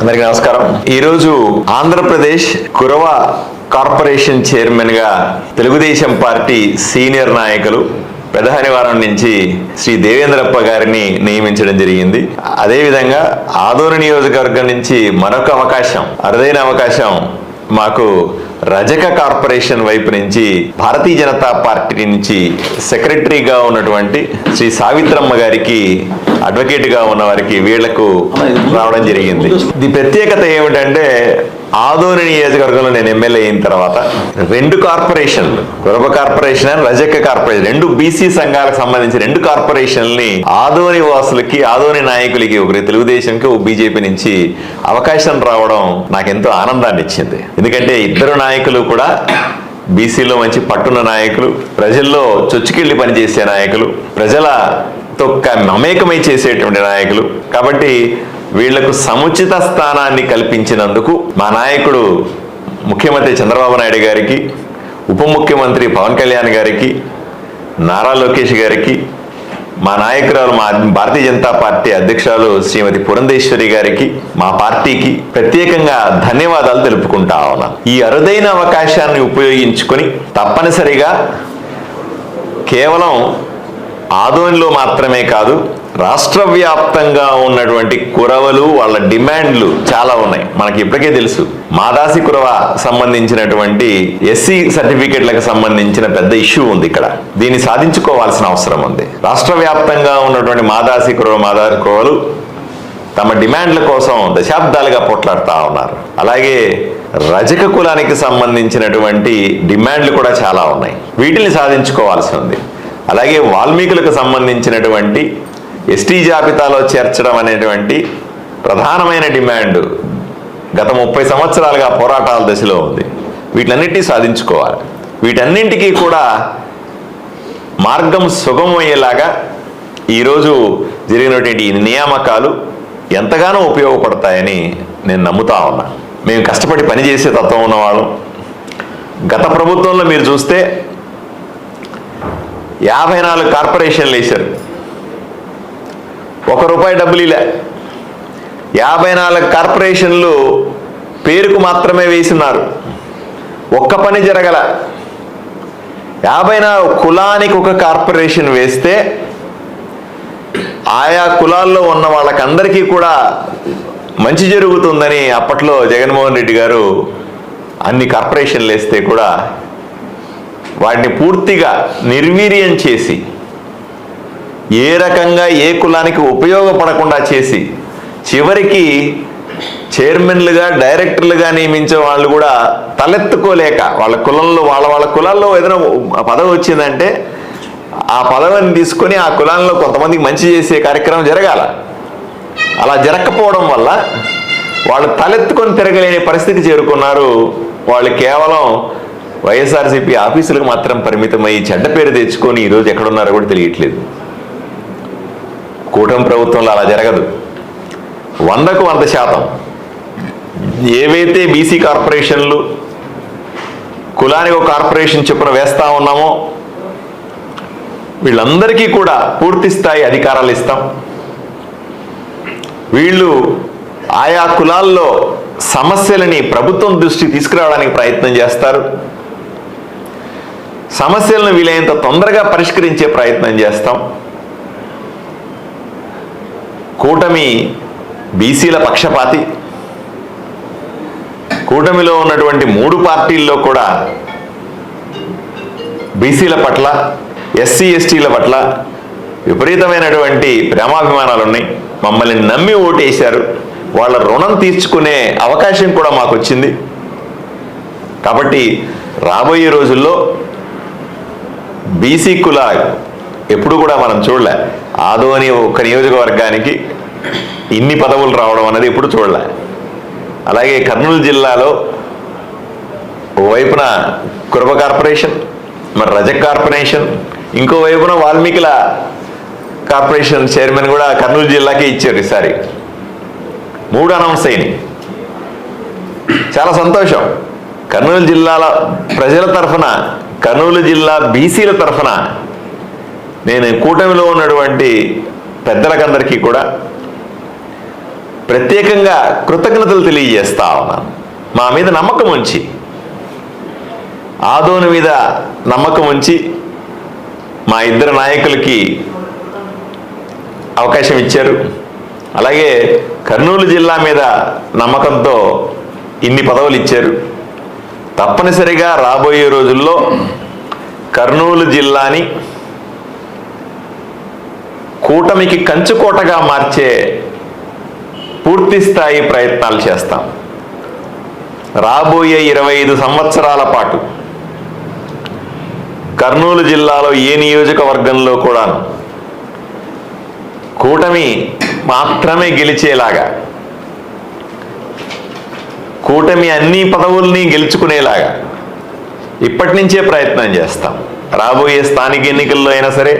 అందరికీ నమస్కారం. ఈరోజు ఆంధ్రప్రదేశ్ కురవ కార్పొరేషన్ చైర్మన్గా తెలుగుదేశం పార్టీ సీనియర్ నాయకులు పెదహనివారం నుంచి శ్రీ దేవేంద్రప్ప గారిని నియమించడం జరిగింది. అదేవిధంగా ఆదోని నియోజకవర్గం నుంచి మరొక అవకాశం అరుదైన అవకాశం మాకు రజక కార్పొరేషన్ వైపు నుంచి భారతీయ జనతా పార్టీ నుంచి సెక్రటరీగా ఉన్నటువంటి శ్రీ సావిత్రమ్మ గారికి అడ్వకేట్గా ఉన్న వారికి వీళ్ళకు రావడం జరిగింది. ఇది ప్రత్యేకత ఏమిటంటే ఆదోని నియోజకవర్గంలో నేను ఎమ్మెల్యే అయిన తర్వాత రెండు కార్పొరేషన్లు Kuruba corporation and Rajaka corporation రెండు బీసీ సంఘాలకు సంబంధించి రెండు కార్పొరేషన్లని ఆదోని వాసులకి ఆదోని నాయకులకి ఒకరి తెలుగుదేశంకి ఓ బీజేపీ నుంచి అవకాశం రావడం నాకు ఎంతో ఆనందాన్ని ఇచ్చింది. ఎందుకంటే ఇద్దరు నాయకులు కూడా బీసీలో మంచి పట్టున్న నాయకులు ప్రజల్లో చొచ్చుకెళ్ళి పనిచేసే నాయకులు ప్రజల తొక్క మమేకమై చేసేటువంటి నాయకులు. కాబట్టి వీళ్ళకు సముచిత స్థానాన్ని కల్పించినందుకు మా నాయకుడు ముఖ్యమంత్రి చంద్రబాబు నాయుడు గారికి ఉప ముఖ్యమంత్రి పవన్ కళ్యాణ్ గారికి నారా లోకేష్ గారికి మా నాయకురాలు మా భారతీయ జనతా పార్టీ అధ్యక్షురాలు శ్రీమతి పురంధేశ్వరి గారికి మా పార్టీకి ప్రత్యేకంగా ధన్యవాదాలు తెలుపుకుంటా ఉన్నా. ఈ అరుదైన అవకాశాన్ని ఉపయోగించుకొని తప్పనిసరిగా కేవలం ఆదోనిలో మాత్రమే కాదు రాష్ట్ర వ్యాప్తంగా ఉన్నటువంటి కురవలు వాళ్ళ డిమాండ్లు చాలా ఉన్నాయి. మనకి ఇప్పటికే తెలుసు. మాదాసి కురవ సంబంధించినటువంటి ఎస్సీ సర్టిఫికెట్లకు సంబంధించిన పెద్ద ఇష్యూ ఉంది ఇక్కడ. దీన్ని సాధించుకోవాల్సిన అవసరం ఉంది. రాష్ట్ర వ్యాప్తంగా ఉన్నటువంటి మాదాసి కురవ మాదాసి కురవలు తమ డిమాండ్ల కోసం దశాబ్దాలుగా పోట్లాడుతూ ఉన్నారు. అలాగే రజక కులానికి సంబంధించినటువంటి డిమాండ్లు కూడా చాలా ఉన్నాయి. వీటిని సాధించుకోవాల్సి ఉంది. అలాగే వాల్మీకులకు సంబంధించినటువంటి ఎస్టీ జాబితాలో చేర్చడం అనేటువంటి ప్రధానమైన డిమాండ్ గత ముప్పై సంవత్సరాలుగా పోరాటాల దశలో ఉంది. వీటన్నిటినీ సాధించుకోవాలి. వీటన్నింటికీ కూడా మార్గం సుగమయ్యేలాగా ఈరోజు జరిగినటువంటి నియామకాలు ఎంతగానో ఉపయోగపడతాయని నేను నమ్ముతా ఉన్నా. మేము కష్టపడి పనిచేసే తత్వం ఉన్నవాళ్ళం. గత ప్రభుత్వంలో మీరు చూస్తే యాభై నాలుగు కార్పొరేషన్లు వేశారు. ఒక రూపాయి డబ్బులు ఇలా. యాభై నాలుగు కార్పొరేషన్లు పేరుకు మాత్రమే వేసినారు. ఒక్క పని జరగల. యాభై నాలుగు కులానికి ఒక కార్పొరేషన్ వేస్తే ఆయా కులాల్లో ఉన్న వాళ్ళకందరికీ కూడా మంచి జరుగుతుందని అప్పట్లో జగన్మోహన్ రెడ్డి గారు అన్ని కార్పొరేషన్లు వేస్తే కూడా వాటిని పూర్తిగా నిర్వీర్యం చేసి ఏ రకంగా ఏ కులానికి ఉపయోగపడకుండా చేసి చివరికి చైర్మన్లుగా డైరెక్టర్లుగా నియమించే వాళ్ళు కూడా తలెత్తుకోలేక వాళ్ళ కులంలో వాళ్ళ వాళ్ళ కులాల్లో ఏదైనా పదవి వచ్చిందంటే ఆ పదవిని తీసుకొని ఆ కులాల్లో కొంతమందికి మంచి చేసే కార్యక్రమం జరగాల. అలా జరగకపోవడం వల్ల వాళ్ళు తలెత్తుకొని తిరగలేని పరిస్థితికి చేరుకున్నారు. వాళ్ళు కేవలం వైఎస్ఆర్సీపీ ఆఫీసులకు మాత్రం పరిమితమై చెడ్డ పేరు తెచ్చుకొని ఈరోజు ఎక్కడున్నారో కూడా తెలియట్లేదు. కూటమి ప్రభుత్వంలో అలా జరగదు. వందకు వంద శాతం ఏవైతే బీసీ కార్పొరేషన్లు కులానికి ఒక కార్పొరేషన్ చొప్పున వేస్తా ఉన్నామో వీళ్ళందరికీ కూడా పూర్తి స్థాయి అధికారాలు ఇస్తాం. వీళ్ళు ఆయా కులాల్లో సమస్యలని ప్రభుత్వం దృష్టికి తీసుకురావడానికి ప్రయత్నం చేస్తారు. సమస్యలను వీలైనంత తొందరగా పరిష్కరించే ప్రయత్నం చేస్తాం. కూటమి బీసీల పక్షపాతి. కూటమిలో ఉన్నటువంటి మూడు పార్టీల్లో కూడా బీసీల పట్ల ఎస్సీ ఎస్టీల పట్ల విపరీతమైనటువంటి ప్రేమాభిమానాలు ఉన్నాయి. మమ్మల్ని నమ్మి ఓటేశారు. వాళ్ళ రుణం తీర్చుకునే అవకాశం కూడా మాకు వచ్చింది కాబట్టి రాబోయే రోజుల్లో బీసీ కుల ఎప్పుడు కూడా మనం చూడలే. ఆదోని ఒక నియోజకవర్గానికి ఇన్ని పదవులు రావడం అనేది ఎప్పుడు చూడలే. అలాగే కర్నూలు జిల్లాలో ఓవైపున కురబ కార్పొరేషన్ మరి రజక్ కార్పొరేషన్ ఇంకో వైపున వాల్మీకుల కార్పొరేషన్ చైర్మన్ కూడా కర్నూలు జిల్లాకే ఇచ్చారు ఈసారి. మూడు అనౌన్స్ అయినాయి. చాలా సంతోషం. కర్నూలు జిల్లాల ప్రజల తరఫున కర్నూలు జిల్లా బీసీల తరఫున నేను కూటమిలో ఉన్నటువంటి పెద్దలకందరికీ కూడా ప్రత్యేకంగా కృతజ్ఞతలు తెలియజేస్తా ఉన్నాను. మా మీద నమ్మకం ఉంచి ఆదోని మీద నమ్మకం ఉంచి మా ఇద్దరు నాయకులకి అవకాశం ఇచ్చారు. అలాగే కర్నూలు జిల్లా మీద నమ్మకంతో ఇన్ని పదవులు ఇచ్చారు. తప్పనిసరిగా రాబోయే రోజుల్లో కర్నూలు జిల్లాని కూటమికి కంచుకోటగా మార్చే పూర్తి స్థాయి ప్రయత్నాలు చేస్తాం. రాబోయే ఇరవై ఐదు సంవత్సరాల పాటు కర్నూలు జిల్లాలో ఏ నియోజకవర్గంలో కూడా కూటమి మాత్రమే గెలిచేలాగా కూటమి అన్ని పదవుల్ని గెలుచుకునేలాగా ఇప్పటి నుంచే ప్రయత్నం చేస్తాం. రాబోయే స్థానిక ఎన్నికల్లో అయినా సరే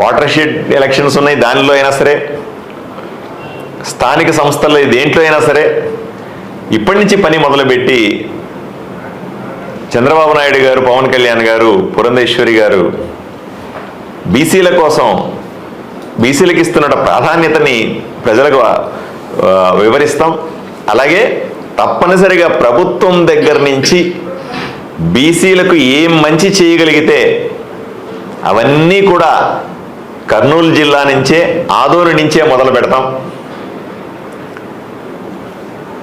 వాటర్ షెడ్ ఎలక్షన్స్ ఉన్నాయి దానిలో అయినా సరే స్థానిక సంస్థల్లో దేంట్లో అయినా సరే ఇప్పటి నుంచి పని మొదలుపెట్టి చంద్రబాబు నాయుడు గారు పవన్ కళ్యాణ్ గారు పురంధేశ్వరి గారు బీసీల కోసం బీసీలకు ఇస్తున్న ప్రాధాన్యతని ప్రజలకు వివరిస్తాం. అలాగే తప్పనిసరిగా ప్రభుత్వం దగ్గర నుంచి బీసీలకు ఏం మంచి చేయగలిగితే అవన్నీ కూడా కర్నూలు జిల్లా నుంచే ఆదోని నుంచే మొదలు పెడతాం.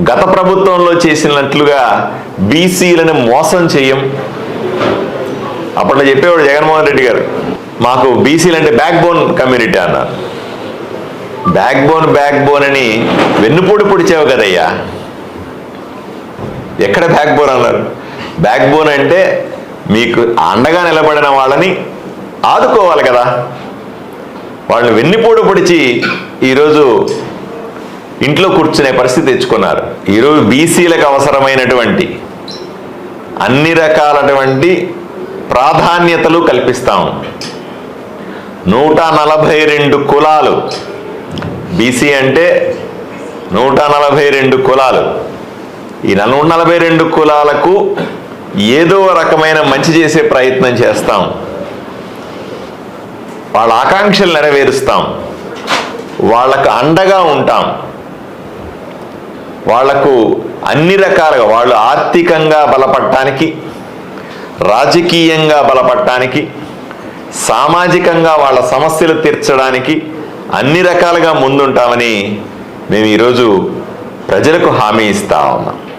గత ప్రభుత్వంలో చేసినట్లుగా బీసీలను మోసం చేయం. అప్పట్లో చెప్పేవాడు జగన్మోహన్ రెడ్డి గారు మాకు బీసీలు అంటే బ్యాక్ బోన్ కమ్యూనిటీ అన్నారు. బ్యాక్ బోన్ బ్యాక్ బోన్ అని వెన్నుపూడి పొడిచావు కదయ్యా. ఎక్కడ బ్యాక్ బోన్ అన్నారు? బ్యాక్ బోన్ అంటే మీకు అండగా నిలబడిన వాళ్ళని ఆదుకోవాలి కదా. వాళ్ళని వెన్నుపూడి పొడిచి ఈరోజు ఇంట్లో కూర్చునే పరిస్థితి తెచ్చుకున్నారు. ఈరోజు బీసీలకు అవసరమైనటువంటి అన్ని రకాలటువంటి ప్రాధాన్యతలు కల్పిస్తాం నూట నలభై రెండు కులాలు. బీసీ అంటే నూట నలభై రెండు కులాలు. ఈ నూట నలభై రెండు కులాలకు ఏదో రకమైన మంచి చేసే ప్రయత్నం చేస్తాం. వాళ్ళ ఆకాంక్షలు నెరవేరుస్తాం. వాళ్ళకు అండగా ఉంటాం. వాళ్ళకు అన్ని రకాలుగా వాళ్ళు ఆర్థికంగా బలపడటానికి రాజకీయంగా బలపడటానికి సామాజికంగా వాళ్ళ సమస్యలు తీర్చడానికి అన్ని రకాలుగా ముందుంటామని మేము ఈరోజు ప్రజలకు హామీ ఇస్తా ఉన్నాం.